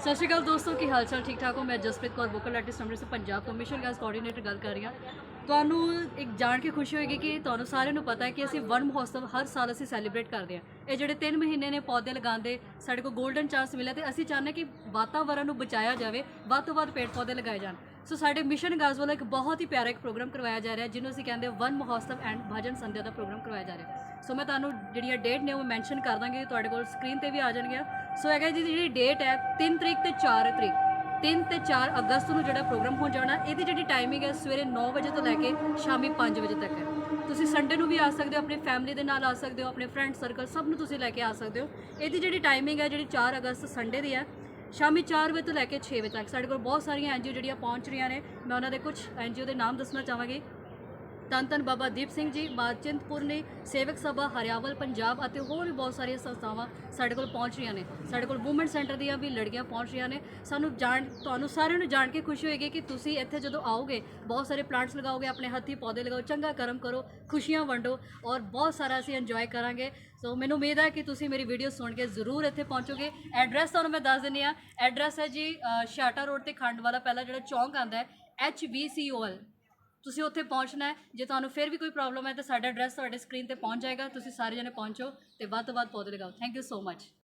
ਸਤਿ ਸ਼੍ਰੀ ਅਕਾਲ ਦੋਸਤੋ, ਕੀ ਹਾਲ ਚਾਲ? ਠੀਕ ਠਾਕ ਹੋ? ਮੈਂ Jaspreet Kaur vocal artist Amritsar, Punjab commission mission ਗਾਸ coordinator ਗੱਲ ਕਰ ਰਹੀ ਹਾਂ। ਤੁਹਾਨੂੰ ਇੱਕ ਜਾਣ ਕੇ ਖੁਸ਼ੀ ਹੋਏਗੀ ਕਿ ਤੁਹਾਨੂੰ ਸਾਰਿਆਂ ਨੂੰ ਪਤਾ ਹੈ ਕਿ ਅਸੀਂ ਵਣ ਮਹੋਤਸਵ ਹਰ ਸਾਲ ਅਸੀਂ ਸੈਲੀਬ੍ਰੇਟ ਕਰਦੇ ਹਾਂ। ਇਹ ਜਿਹੜੇ 3 ਮਹੀਨੇ ਨੇ ਪੌਦੇ ਲਗਾਉਂਦੇ ਸਾਡੇ ਕੋਲ 골ਡਨ ਚਾਂਸ ਮਿਲਿਆ ਤੇ ਅਸੀਂ ਚਾਹੁੰਦੇ ਕਿ ਵਾਤਾਵਰਣ ਨੂੰ ਬਚਾਇਆ ਜਾਵੇ, ਵੱਧ ਤੋਂ ਵੱਧ ਪੇੜ ਪੌਦੇ ਲਗਾਏ ਜਾਣ। ਸੋ ਸਾਡੇ ਮਿਸ਼ਨ ਗਾਸ ਵੱਲੋਂ ਇੱਕ ਬਹੁਤ ਹੀ ਪਿਆਰਾ ਇੱਕ ਪ੍ਰੋਗਰਾਮ ਕਰਵਾਇਆ ਜਾ ਰਿਹਾ, ਜਿਹਨੂੰ ਅਸੀਂ ਕਹਿੰਦੇ ਵਨ ਮਹੋਤਸਵ ਐਂਡ ਭਜਨ ਸੰਧਿਆ ਦਾ ਪ੍ਰੋਗਰਾਮ ਕਰਵਾਇਆ ਜਾ ਰਿਹਾ। ਸੋ ਮੈਂ ਤੁਹਾਨੂੰ ਜਿਹੜੀਆਂ ਡੇਟ ਨੇ ਉਹ ਮੈਂਸ਼ਨ ਕਰ ਦਾਂਗੀ, ਤੁਹਾਡੇ ਕੋਲ ਸਕਰੀਨ ਤੇ ਵੀ ਆ ਜਾਣਗੀਆਂ। ਸੋ ਹੈਗਾ ਜੀ, ਜਿਹੜੀ ਡੇਟ ਹੈ 3 ਤਰੀਕ ਤੇ 4 ਤਰੀਕ। 3 ਤੇ 4 ਅਗਸਤ ਨੂੰ ਜਿਹੜਾ ਪ੍ਰੋਗਰਾਮ ਹੋ ਜਾਣਾ, ਇਹਦੀ ਜਿਹੜੀ ਟਾਈਮਿੰਗ ਹੈ ਸਵੇਰੇ 9 ਵਜੇ ਤੋਂ ਲੈ ਕੇ ਸ਼ਾਮੀ 5 ਵਜੇ ਤੱਕ ਹੈ। ਤੁਸੀਂ ਸੰਡੇ ਨੂੰ ਵੀ ਆ ਸਕਦੇ ਹੋ, ਆਪਣੀ ਫੈਮਿਲੀ ਦੇ ਨਾਲ ਆ ਸਕਦੇ ਹੋ, ਆਪਣੇ ਫਰੈਂਡ ਸਰਕਲ ਸਭ ਨੂੰ ਤੁਸੀਂ ਲੈ ਕੇ ਆ ਸਕਦੇ ਹੋ। ਇਹਦੀ ਜਿਹੜੀ ਟਾਈਮਿੰਗ ਹੈ, ਜਿਹੜੀ 4 ਅਗਸਤ ਸੰਡੇ ਦੀ ਹੈ ਸ਼ਾਮੀ 4 ਵਜੇ ਤੋਂ ਲੈ ਕੇ 6 ਵਜੇ ਤੱਕ। ਸਾਡੇ ਕੋਲ ਬਹੁਤ ਸਾਰੀਆਂ ਐਨਜੀਓ ਜਿਹੜੀਆਂ ਪਹੁੰਚ ਰਹੀਆਂ ਨੇ, ਮੈਂ ਉਹਨਾਂ ਦੇ ਕੁਝ ਐਨਜੀਓ ਦੇ ਨਾਮ ਦੱਸਣਾ ਚਾਹਾਂਗੀ। ਧੰਨ ਧੰਨ ਬਾਬਾ ਦੀਪ ਸਿੰਘ ਜੀ ਮਾਂ ਚਿੰਤਪੁਰਨੀ ਸੇਵਕ ਸਭਾ ਹਰਿਆਵਲ ਪੰਜਾਬ ਅਤੇ ਹੋਰ ਵੀ ਬਹੁਤ ਸਾਰੀਆਂ ਸੰਸਥਾਵਾਂ ਸਾਡੇ ਕੋਲ ਪਹੁੰਚ ਰਹੀਆਂ ਨੇ। ਸਾਡੇ ਕੋਲ ਵੂਮਨ ਸੈਂਟਰ ਦੀਆਂ ਵੀ ਲੜਕੀਆਂ ਪਹੁੰਚ ਰਹੀਆਂ ਨੇ। ਸਾਨੂੰ ਜਾਣ ਤੁਹਾਨੂੰ ਸਾਰਿਆਂ ਨੂੰ ਜਾਣ ਕੇ ਖੁਸ਼ੀ ਹੋਏਗੀ ਕਿ ਤੁਸੀਂ ਇੱਥੇ ਜਦੋਂ ਆਓਗੇ ਬਹੁਤ ਸਾਰੇ ਪਲਾਂਟਸ ਲਗਾਓਗੇ ਆਪਣੇ ਹੱਥੀ ਪੌਦੇ ਲਗਾਓ ਚੰਗਾ ਕਰਮ ਕਰੋ ਖੁਸ਼ੀਆਂ ਵੰਡੋ ਔਰ ਬਹੁਤ ਸਾਰਾ ਅਸੀਂ ਇੰਜੋਏ ਕਰਾਂਗੇ। ਸੋ ਮੈਨੂੰ ਉਮੀਦ ਹੈ ਕਿ ਤੁਸੀਂ ਮੇਰੀ ਵੀਡੀਓ ਸੁਣ ਕੇ ਜ਼ਰੂਰ ਇੱਥੇ ਪਹੁੰਚੋਗੇ। ਐਡਰੈਸ ਤੁਹਾਨੂੰ ਮੈਂ ਦੱਸ ਦਿੰਦੀ ਆ ਐਡਰੈਸ ਹੈ ਜੀ ਅ, ਸ਼ਾਟਾ ਰੋਡ ਤੇ ਖੰਡ ਵਾਲਾ ਪਹਿਲਾ ਜਿਹੜਾ ਚੌਂਕ ਆਂਦਾ ਹੈ HVCOL ਤੁਸੀਂ ਉੱਥੇ ਪਹੁੰਚਣਾ ਹੈ। ਜੇ ਤੁਹਾਨੂੰ ਫਿਰ ਵੀ ਕੋਈ ਪ੍ਰੋਬਲਮ ਹੈ ਤਾਂ ਸਾਡਾ ਐਡਰੈਸ ਤੁਹਾਡੇ ਸਕਰੀਨ ਤੇ ਪਹੁੰਚ ਜਾਏਗਾ। ਤੁਸੀਂ ਸਾਰੇ ਜਣੇ ਪਹੁੰਚੋ ਤੇ ਵੱਧ ਤੋਂ ਵੱਧ ਪੌਦੇ ਲਗਾਓ। Thank you so much